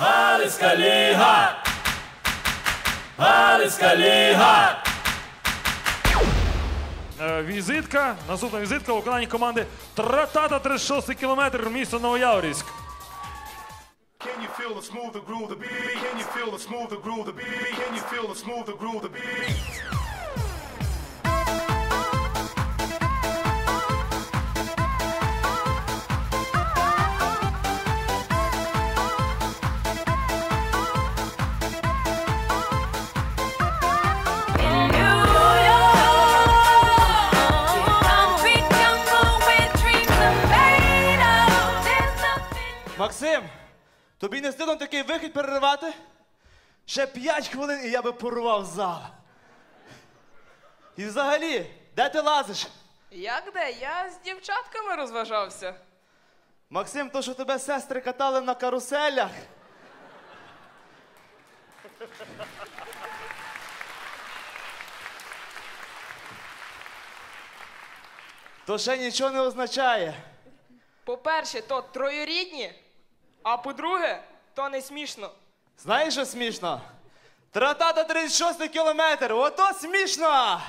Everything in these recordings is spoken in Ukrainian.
Галицька ліга! Галицька ліга! Е, Візитка, наступна візитка у виконанні команди Тратата 36 кілометр, місто Новояворівськ. Can you feel the smooth the groove the beat? Can you feel the smooth the groove the beat? Can you feel the smooth the groove the beat? Максим, тобі не стидно такий вихід переривати? Ще 5 хвилин і я би порвав зал. І взагалі, де ти лазиш? Як де? Я з дівчатками розважався. Максим, то, що тебе сестри катали на каруселях. То ще нічого не означає. По-перше, то троюрідні, а по-друге, то не смішно. Знаєш, що смішно? Тратата 36 кілометр, ото смішно!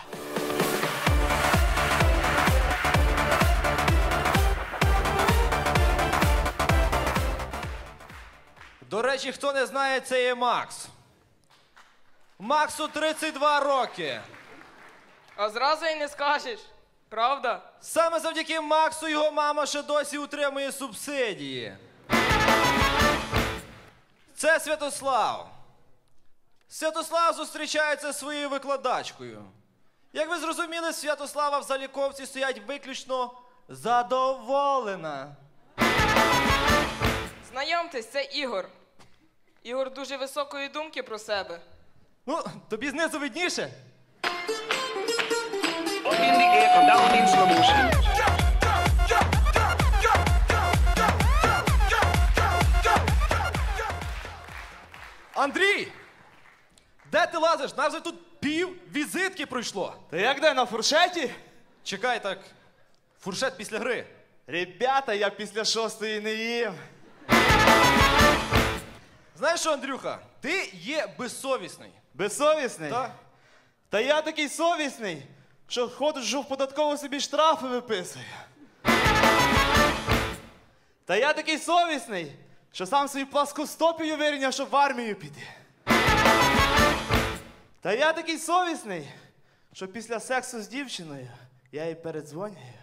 До речі, хто не знає, це є Макс. Максу 32 роки. А зразу й не скажеш. Правда? Саме завдяки Максу його мама ще досі утримує субсидії. Це Святослав. Святослав зустрічається зі своєю викладачкою. Як ви зрозуміли, Святослава в заліковці стоять виключно задоволена. Знайомтесь, це Ігор. Ігор дуже високої думки про себе. Ну, тобі знизу видніше. in the air, come down in slow motion. Андрій! Де ти лазиш? Нас вже тут пів візитки пройшло. Та як де на фуршеті? Чекай так. Фуршет після гри. Ребята, я після шостої не їм. Знаєш що, Андрюха? Ти є безсовісний. Безсовісний? Так? Та я такий совісний, що ходжу в податкову собі штрафи виписую. Та я такий совісний, що сам собі пласкостопію вирівняв, щоб в армію піти. Та я такий совісний, що після сексу з дівчиною я їй передзвонюю.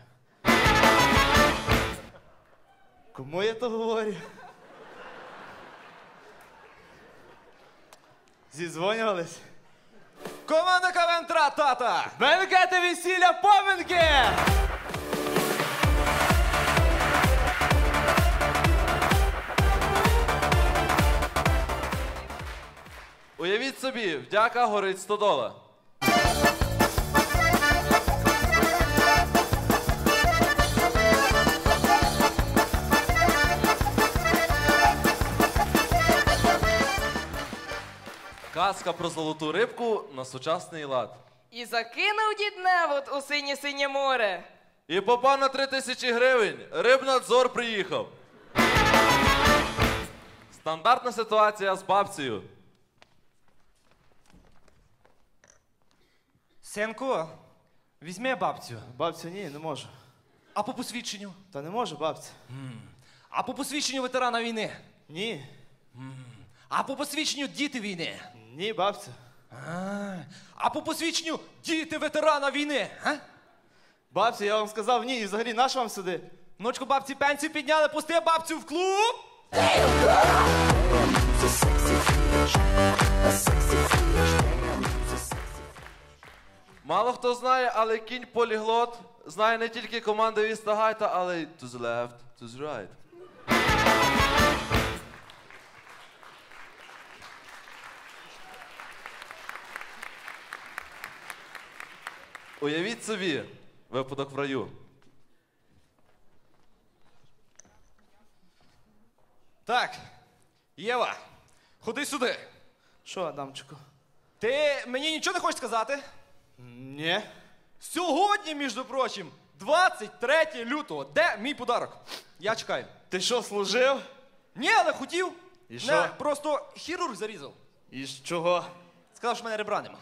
Кому я то говорю? Зізвонювались? Команда КВН Тата! Бенкети весілля поминки! Уявіть собі, вдяка горить стодола. Казка про золоту рибку на сучасний лад. І закинув дід Невод у синє синє море. І попав на три тисячі гривень. Рибнадзор приїхав. Стандартна ситуація з бабцею. Синку, візьми бабцю. Бабцю, ні, не можу. А по посвідченню? Та не можу, бабця. А по посвідченню ветерана війни? Ні. А по посвідченню діти війни? Ні, бабця. А, а по посвідченню діти ветерана війни? А? Бабця, я вам сказав ні, і взагалі наш вам сюди. Ночку бабці пенсію підняли, пусти бабцю в клуб! Мало хто знає, але кінь поліглот знає не тільки команди Віста Гайта, але й to the left, to the right. Уявіть собі, випадок в раю. Так, Єва, ходи сюди. Що, Адамчику? Ти мені нічого не хочеш сказати? Ні. Сьогодні, між прочим, 23 лютого. Де мій подарок? Я чекаю. Ти що, служив? Ні, але хотів. І Не, просто хірург зарізав. І з чого? Сказав, що в мене ребра нема.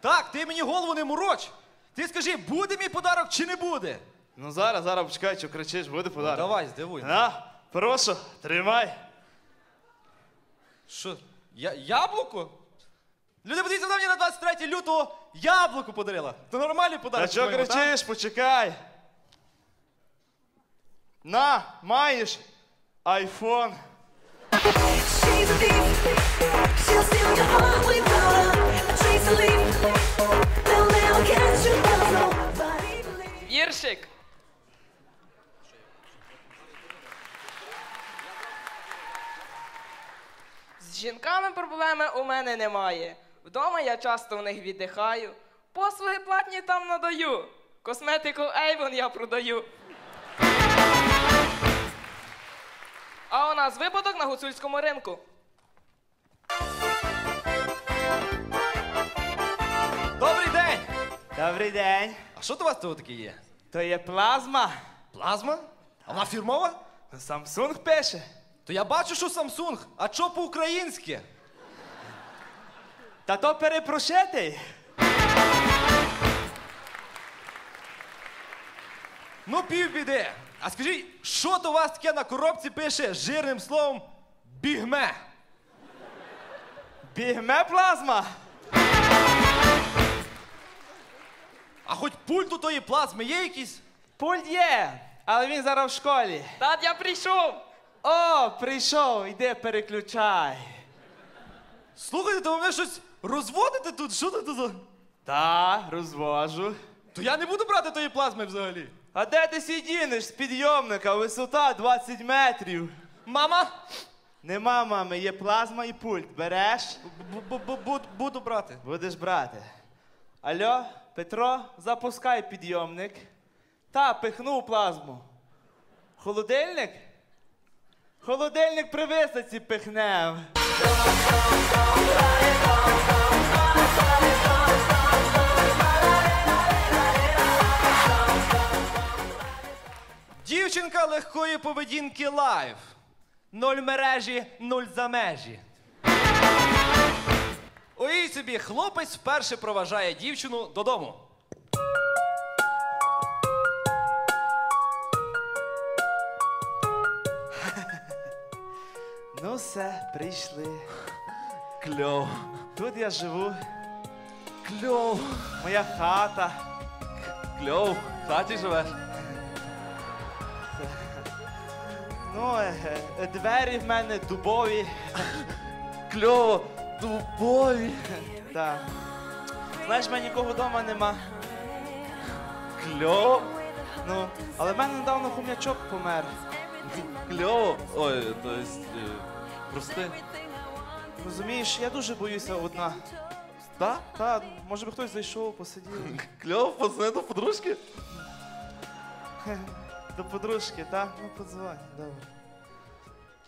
Так, ти мені голову не мороч. Ти скажи, буде мій подарок чи не буде? Ну зараз, зараз почекай, що кричиш, буде подарок. Давай, здивуй. На, прошу, тримай. Що? Я, яблуко? Люди, подивіться, вона мені на 23 лютого яблуко подарила. То нормальний Та подарок. чого по-моєму, кричиш, почекай. На, маєш айфон. She's a thief. She'll steal your heart without a trace of leaf. They'll never catch you, 'cause nobody believes. Віршик. З жінками проблеми у мене немає. Вдома я часто в них віддихаю. Послуги платні там надаю. Косметику Avon я продаю. А у нас випадок на гуцульському ринку. Добрий день! Добрий день. А що то у вас тут таке є? То є плазма. Плазма? А вона фірмова? Samsung пише. То я бачу, що Samsung, а що по-українськи? Та то перепрошитий. Ну, півбіди. А скажіть, що у вас таке на коробці пише жирним словом бігме? Бігме плазма. А хоч пульт у тої плазми є якийсь? Пульт є, але він зараз в школі. Тат, я прийшов. О, прийшов, іди переключай. Слухайте, то ви щось розводите тут? Що це за. Та, розвожу. То я не буду брати тої плазми взагалі. А де ти сидінеш з підйомника? Висота 20 метрів. Мама? Нема мами, є плазма і пульт. Береш? Буду брати. Будеш брати. Алло, Петро, запускай підйомник. Та, пихнув плазму. Холодильник? Холодильник при висадці пихнев. Дівчинка легкої поведінки лайв. Ноль мережі, нуль за межі. Уявіть собі, хлопець вперше проважає дівчину додому. Ну все, прийшли. Кльов. Тут я живу, Кльов. моя хата. Кльов. В хаті живеш? Ну, е, е, двері в мене дубові. Кльово. Дубові. Так. Знаєш, в мене нікого вдома нема. Кльов. Ну, але в мене недавно хом'ячок помер. Кльово. Ой, то есть, е, прости. Розумієш, я дуже боюся одна. Та? Та, може би хтось зайшов, посидів. Кльов, позвони до подружки. До подружки, так? Ну, подзвонь, добре.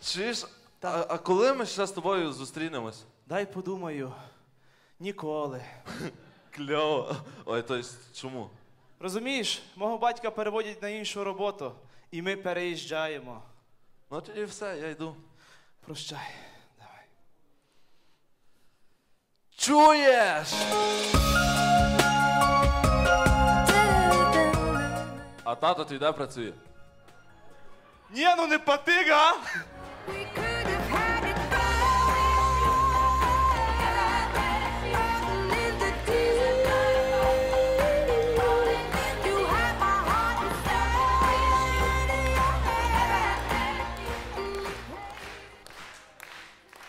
Чуєш, а, а коли ми ще з тобою зустрінемось? Дай подумаю. Ніколи. Кльово. Ой, то есть, чому? Розумієш, мого батька переводять на іншу роботу, і ми переїжджаємо. Ну тоді все, я йду. Прощай. Давай. Чуєш? А тато твій де працює? Ні, ну не патига!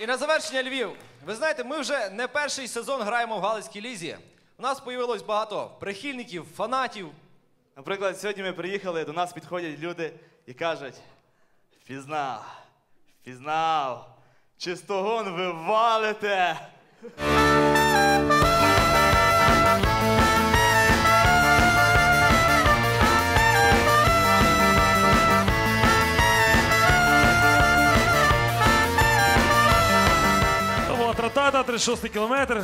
І на завершення Львів. Ви знаєте, ми вже не перший сезон граємо в Галицькій лізі. У нас появилось багато прихильників, фанатів. Наприклад, сьогодні ми приїхали, до нас підходять люди і кажуть: впізнав, впізнав, чистогон ви валите. То була тратата, 36 кілометр.